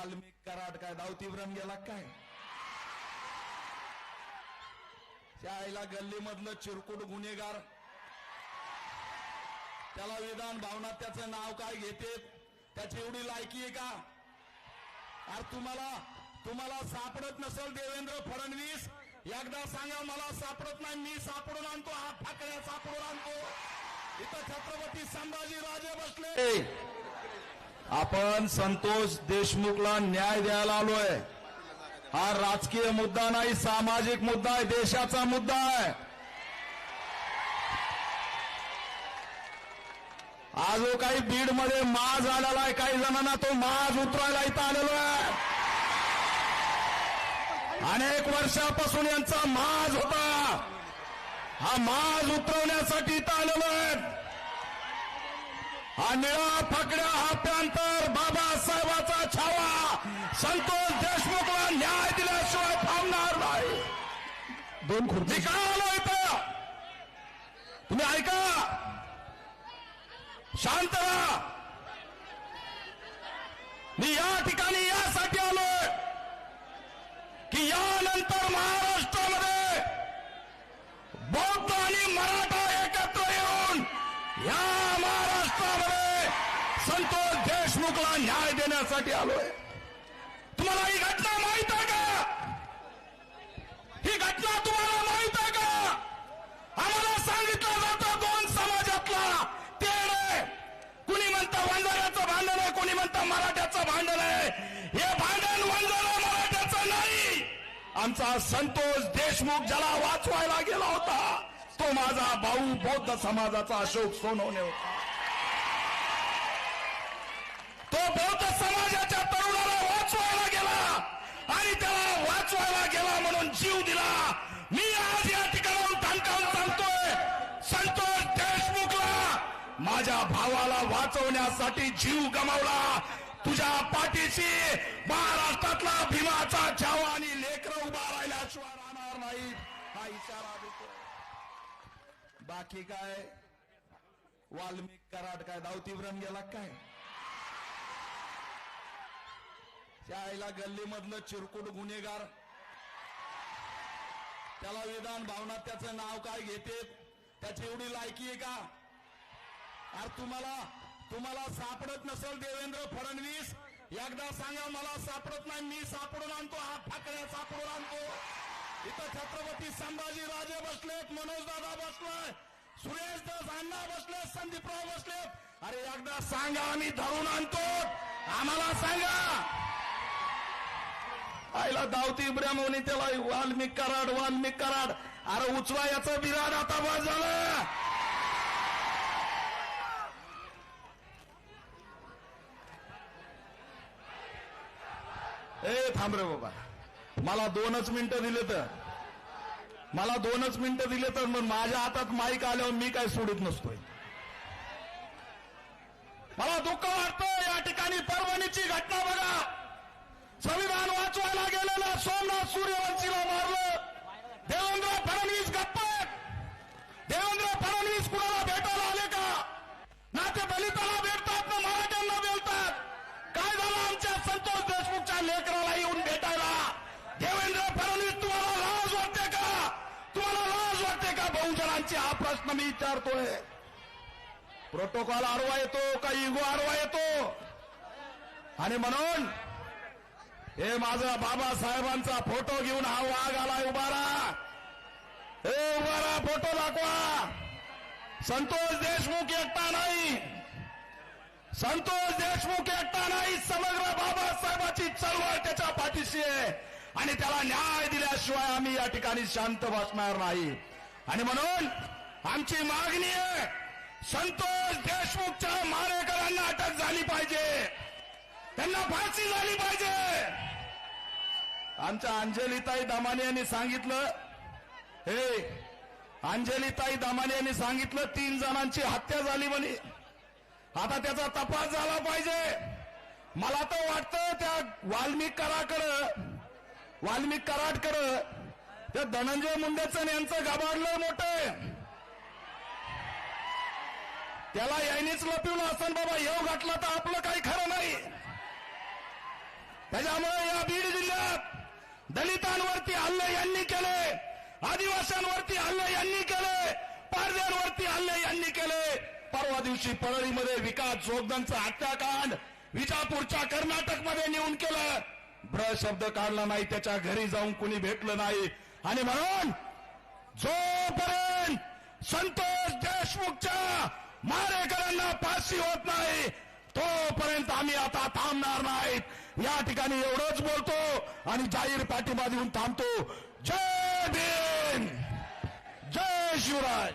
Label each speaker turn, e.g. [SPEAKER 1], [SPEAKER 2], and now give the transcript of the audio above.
[SPEAKER 1] वाल्मिक कराड काय? दावतीव्रम गेला काय? त्या आईला गल्लीमधलं चिरकुट गुन्हेगार. त्याला विधान भावनात त्याचं नाव काय घेते? त्याची एवढी लायकी आहे का? अरे तुम्हाला तुम्हाला सापडत नसेल देवेंद्र फडणवीस? एकदा सांगा मला सापडत नाही मी सापडून आणतो हा ठाकरे सापडून आणतो. इथं छत्रपती संभाजी राजे बसले आपण संतोष देशमुखला न्याय द्यायला आलोय. हा राजकीय मुद्दा नाही सामाजिक मुद्दा आहे देशाचा मुद्दा आहे. आज जो काही बीडमध्ये माज आलेला आहे काही जणांना तो माज उतरायला इथं आलेलो आहे. अनेक वर्षापासून यांचा माज होता. हा माज उतरवण्यासाठी इथं आलेलो आहे. हा निळा फकड्या हा पॅन्टर बाबासाहेबाचा छावा. संतोष देशमुखला न्याय दिल्याशिवाय थांबणार नाही.
[SPEAKER 2] दोन खुर्ची.
[SPEAKER 1] काय आलो इथं? तुम्ही ऐका. शांत राहा. मी या ठिकाणी यासाठी आलोय की यानंतर महाराष्ट्रामध्ये बौद्ध आणि मराठा एकत्र येऊन या संतोष देशमुखला न्याय देण्यासाठी आलोय. तुम्हाला ही घटना माहीत आहे का? ही घटना तुम्हाला माहीत आहे का? आम्हाला सांगितलं जातं दोन समाजातला तेढ आहे. कुणी म्हणतं वंजाऱ्याचं भांडण आहे कुणी म्हणतं मराठ्याचं भांडण आहे. हे भांडण वंजारा मराठ्याचं नाही. आमचा संतोष देशमुख ज्याला वाचवायला गेला होता तो माझा भाऊ बौद्ध समाजाचा अशोक सोनवणे होता. माझ्या भावाला वाचवण्यासाठी जीव गमावला. तुझ्या पाठीशी महाराष्ट्रातला भीमाचा छावा आणि लेकर उभा राहिल्याशिवाय राहणार नाही हा इशारा देतो. बाकी काय? वाल्मिक कराड काय? दावतीव्रम गेला काय? त्या आईला गल्लीमधलं चिरकुट गुन्हेगार. त्याला विधान भावनात त्याचं नाव काय घेते? त्याची एवढी लायकी आहे का? अरे तुम्हाला तुम्हाला सापडत नसेल देवेंद्र फडणवीस एकदा सांगा मला सापडत नाही मी सापडून आणतो हा ठाकरे सापडून आणतो. इथं छत्रपती संभाजी राजे बसलेत मनोज दादा बसलाय सुरेश दास अण्णा बसलेत संदीपराव बसलेत अरे एकदा सांगा आम्ही धरून आणतो. आम्हाला सांगा. आईला दावती ब्रह्मोनी त्याला वाल्मिक कराड वाल्मिक कराड. अरे उचवा याचं बिराड आता बस झालं. ए थांब रे बाबा. मला दोनच मिनिटं दिले तर. मला दोनच मिनिटं दिले तर मग माझ्या हातात माईक आल्यावर मी काय सोडत नसतोय. मला दुःख वाटतं या ठिकाणी परभणीची घटना बघा. संविधान वाचवायला गेलेला सोमनाथ सूर्यवंशीला हा प्रश्न मी विचारतोय. प्रोटोकॉल आडवा येतो का इगो आडवा येतो? आणि म्हणून हे माझा बाबासाहेबांचा फोटो घेऊन हा वाघ आलाय उभारा. हे उभारा फोटो दाखवा. संतोष देशमुख एकटा नाही. संतोष देशमुख एकटा नाही. समग्र बाबासाहेबाची चळवळ त्याच्या पाठीशी आहे. आणि त्याला न्याय दिल्याशिवाय आम्ही या ठिकाणी शांत बसणार नाही. आणि म्हणून आमची मागणी आहे संतोष देशमुखच्या मारेकरांना अटक झाली पाहिजे. त्यांना फाशी झाली पाहिजे. आमच्या अंजलीताई दामाने यांनी सांगितलं हे अंजलीताई दामाने यांनी सांगितलं तीन जणांची हत्या झाली म्हणे. आता त्याचा तपास झाला पाहिजे. मला तर वाटतं त्या वाल्मिक कराकडं वाल्मिक कराडकडं त्या धनंजय मुंडेचं यांचं गाभाडलंय मोठं. त्याला यायनीच लपिवलं असं बाबा. येऊ घातला तर आपलं काही खरं नाही. त्याच्यामुळे या बीड जिल्ह्यात दलितांवरती हल्ले यांनी केले आदिवासींवरती हल्ले यांनी केले पारद्यांवरती हल्ले यांनी केले. परवा दिवशी परळीमध्ये विकास जोगदनचं हत्याकांड विजापूरच्या कर्नाटकमध्ये नेऊन केलं. ब्र शब्द काढला नाही त्याच्या घरी जाऊन कुणी भेटलं नाही. आणि म्हणून जोपर्यंत संतोष देशमुखच्या मारेकरांना फाशी होत नाही. तोपर्यंत आम्ही आता थांबणार नाहीत. या ठिकाणी एवढंच बोलतो आणि जाहीर पाठिंबा देऊन थांबतो. जय भीम. जय शिवराय.